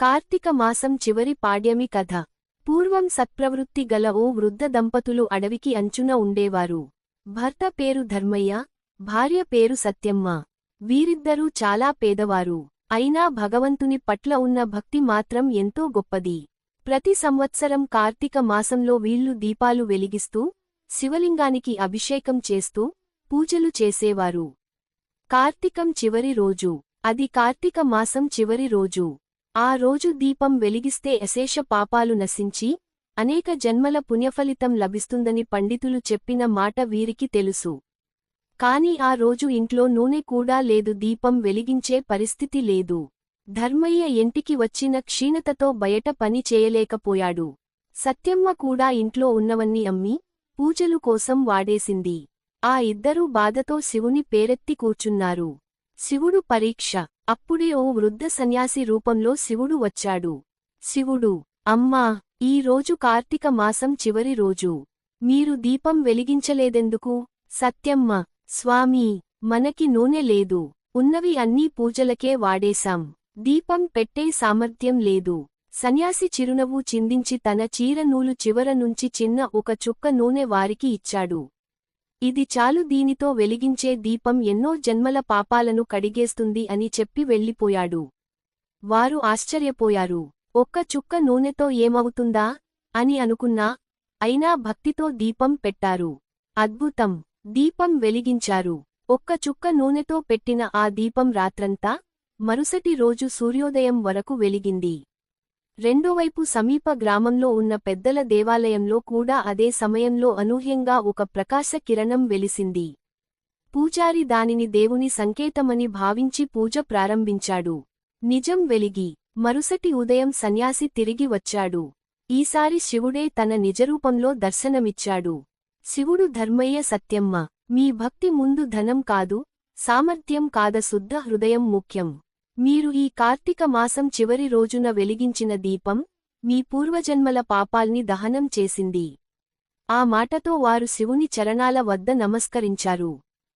కార్తీక మాసం చివరి పాడ్యమి కథ. పూర్వం సత్ప్రవృత్తి గల ఓ వృద్ధ దంపతులు అడవికి అంచున ఉండేవారు. భర్త పేరు ధర్మయ్య భార్య పేరు సత్యమ్మ. వీరిద్దరూ చాలా పేదవారు. అయినా భగవంతుని పట్ల ఉన్న భక్తి మాత్రం ఎంతో గొప్పది. ప్రతి సంవత్సరం కార్తీక మాసంలో వీళ్ళు దీపాలు వెలిగిస్తూ శివలింగానికి అభిషేకం చేస్తూ పూజలు చేసేవారు. కార్తీకం చివరి రోజు. అది కార్తీక మాసం చివరి రోజు. ఆ రోజు దీపం వెలిగిస్తే అశేష పాపాలు నశించి అనేక జన్మల పుణ్యఫలితం లభిస్తుందని పండితులు చెప్పిన మాట వీరికి తెలుసు. కాని ఆ రోజు ఇంట్లో నూనె కూడా లేదు దీపం వెలిగించే పరిస్థితి లేదు. ధర్మయ్య ఇంటికి వచ్చిన క్షీణతతో బయట పని చేయలేకపోయాడు. సత్యమ్మ కూడా ఇంట్లో ఉన్నవన్నీ అమ్మి పూజలు కోసం వాడేసింది. ఆ ఇద్దరూ బాధతో శివుని పేరెత్తి కూర్చున్నారు. శివుడు పరీక్ష. అప్పుడే ఓ వృద్ధ సన్యాసి రూపంలో శివుడు వచ్చాడు. శివుడు అమ్మా ఈ రోజు కార్తీక మాసం చివరి రోజు. మీరు దీపం వెలిగించలేదెందుకు? సత్యమ్మ స్వామీ మనకి నూనె లేదు. ఉన్నవి అన్నీ పూజలకే వాడేశాం. దీపం పెట్టే సామర్థ్యం లేదు. సన్యాసి చిరునవ్వు చిందించి తన చీర నూలు చివర నుంచి చిన్న ఒక చుక్క నూనె వారికి ఇచ్చాడు. ఇది చాలు దీనితో వెలిగించే దీపం ఎన్నో జన్మల పాపాలను కడిగేస్తుంది అని చెప్పి వెళ్ళిపోయాడు. వారు ఆశ్చర్యపోయారు. ఒక్క చుక్క నూనెతో ఏమవుతుందా? అని అనుకున్నా. అయినా భక్తితో దీపం పెట్టారు. అద్భుతం! దీపం వెలిగించారు. ఒక్క చుక్క నూనెతో పెట్టిన ఆ దీపం రాత్రంతా మరుసటి రోజు సూర్యోదయం వరకు వెలిగింది. రెండోవైపు సమీప గ్రామంలో ఉన్న పెద్దల దేవాలయంలో కూడా అదే సమయంలో అనూహ్యంగా ఒక ప్రకాశ కిరణం వెలిసింది. పూజారి దానిని దేవుని సంకేతమని భావించి పూజ ప్రారంభించాడు. నిజం వెలిగి మరుసటి ఉదయం సన్యాసి తిరిగి వచ్చాడు. ఈసారి శివుడే తన నిజరూపంలో దర్శనమిచ్చాడు. శివుడు ధర్మయ్య సత్యమ్మ మీ భక్తి ముందు ధనం కాదు సామర్థ్యం కాద శుద్ధ హృదయం ముఖ్యం. మీరు ఈ కార్తీక మాసం చివరి రోజున వెలిగించిన దీపం మీ పూర్వజన్మల పాపాల్ని దహనం చేసింది. ఆ మాటతో వారు శివుని చరణాల వద్ద నమస్కరించారు.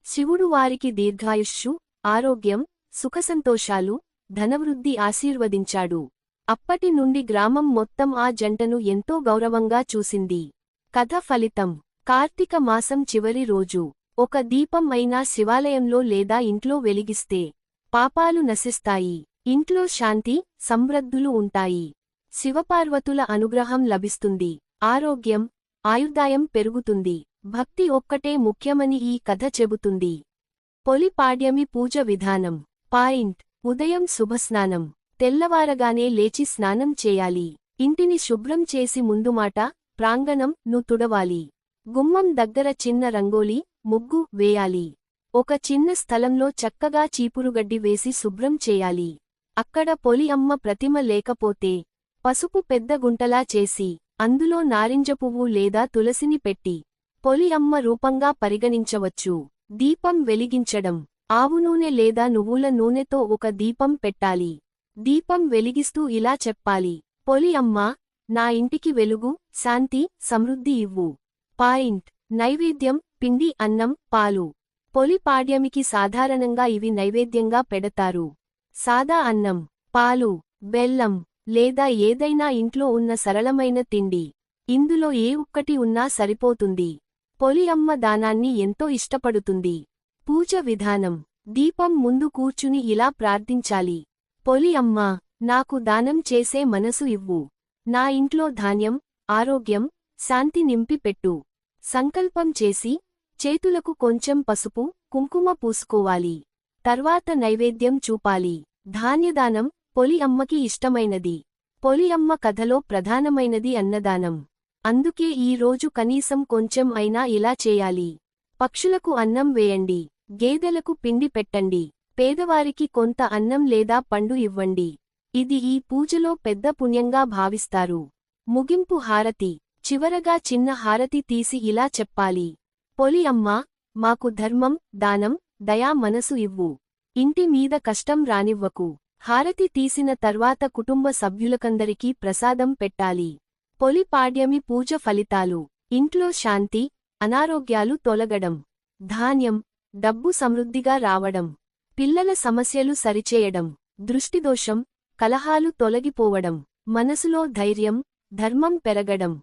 శివుడు వారికి దీర్ఘాయుష్షు ఆరోగ్యం సుఖసంతోషాలు ధనవృద్ధి ఆశీర్వదించాడు. అప్పటి నుండి గ్రామం మొత్తం ఆ జంటను ఎంతో గౌరవంగా చూసింది. కథ ఫలితం. కార్తీక మాసం చివరి రోజు. ఒక దీపం అయినా శివాలయంలో లేదా ఇంట్లో వెలిగిస్తే పాపాలు నశిస్తాయి. ఇంట్లో శాంతి సమృద్ధులు ఉంటాయి. శివపార్వతుల అనుగ్రహం లభిస్తుంది. ఆరోగ్యం ఆయుర్దాయం పెరుగుతుంది. భక్తి ఒక్కటే ముఖ్యమని ఈ కథ చెబుతుంది. పొలి పాడ్యమి పూజ విధానం. పాయింట్. ఉదయం శుభస్నానం. తెల్లవారగానే లేచి స్నానం చేయాలి. ఇంటిని శుభ్రం చేసి ముందుమాట ప్రాంగణం ను తుడవాలి. గుమ్మం దగ్గర చిన్న రంగోలి ముగ్గు వేయాలి. ఒక చిన్న స్థలంలో చక్కగా చీపురుగడ్డి వేసి శుభ్రం చేయాలి. అక్కడ పొలి అమ్మ ప్రతిమ లేకపోతే పసుపు పెద్ద గుంటలా చేసి అందులో నారింజ పువ్వు లేదా తులసిని పెట్టి పొలి అమ్మ రూపంగా పరిగణించవచ్చు. దీపం వెలిగించడం ఆవు నూనె లేదా నువ్వుల నూనెతో ఒక దీపం పెట్టాలి. దీపం వెలిగిస్తూ ఇలా చెప్పాలి పొలి అమ్మ నా ఇంటికి వెలుగు శాంతి సమృద్ధి ఇవ్వు. పాయింట్. నైవేద్యం పిండి అన్నం పాలు. పొలి పాడ్యమికి సాధారణంగా ఇవి నైవేద్యంగా పెడతారు. సాదా అన్నం పాలు బెల్లం లేదా ఏదైనా ఇంట్లో ఉన్న సరళమైన తిండి. ఇందులో ఏ ఒక్కటి ఉన్నా సరిపోతుంది. పొలి అమ్మ దానాన్ని ఎంతో ఇష్టపడుతుంది. పూజ విధానం దీపం ముందు కూర్చుని ఇలా ప్రార్థించాలి. పొలి అమ్మ నాకు దానం చేసే మనసు ఇవ్వు. నా ఇంట్లో ధాన్యం ఆరోగ్యం శాంతి నింపి పెట్టు సంకల్పం చేసి చేతులకు కొంచెం పసుపు కుంకుమ పూసుకోవాలి. తర్వాత నైవేద్యం చూపాలి. ధాన్యదానం పొలి అమ్మకి ఇష్టమైనది. పొలి అమ్మ కథలో ప్రధానమైనది అన్నదానం. అందుకే ఈ రోజు కనీసం కొంచెం అయినా ఇలా చేయాలి. పక్షులకు అన్నం వేయండి. గేదెలకు పిండి పెట్టండి. పేదవారికి కొంత అన్నం లేదా పండు ఇవ్వండి. ఇది ఈ పూజలో పెద్ద పుణ్యంగా భావిస్తారు. ముగింపు హారతి. చివరగా చిన్న హారతి తీసి ఇలా చెప్పాలి. పొలి అమ్మా మాకు ధర్మం దానం దయా మనసు ఇవ్వు. ఇంటి మీద కష్టం రానివ్వకు. హారతి తీసిన తర్వాత కుటుంబ సభ్యులకందరికీ ప్రసాదం పెట్టాలి. పొలి పాడ్యమి పూజ ఫలితాలు. ఇంట్లో శాంతి అనారోగ్యాలు తొలగడం. ధాన్యం డబ్బు సమృద్ధిగా రావడం. పిల్లల సమస్యలు సరిచేయడం. దృష్టిదోషం కలహాలు తొలగిపోవడం. మనసులో ధైర్యం ధర్మం పెరగడం.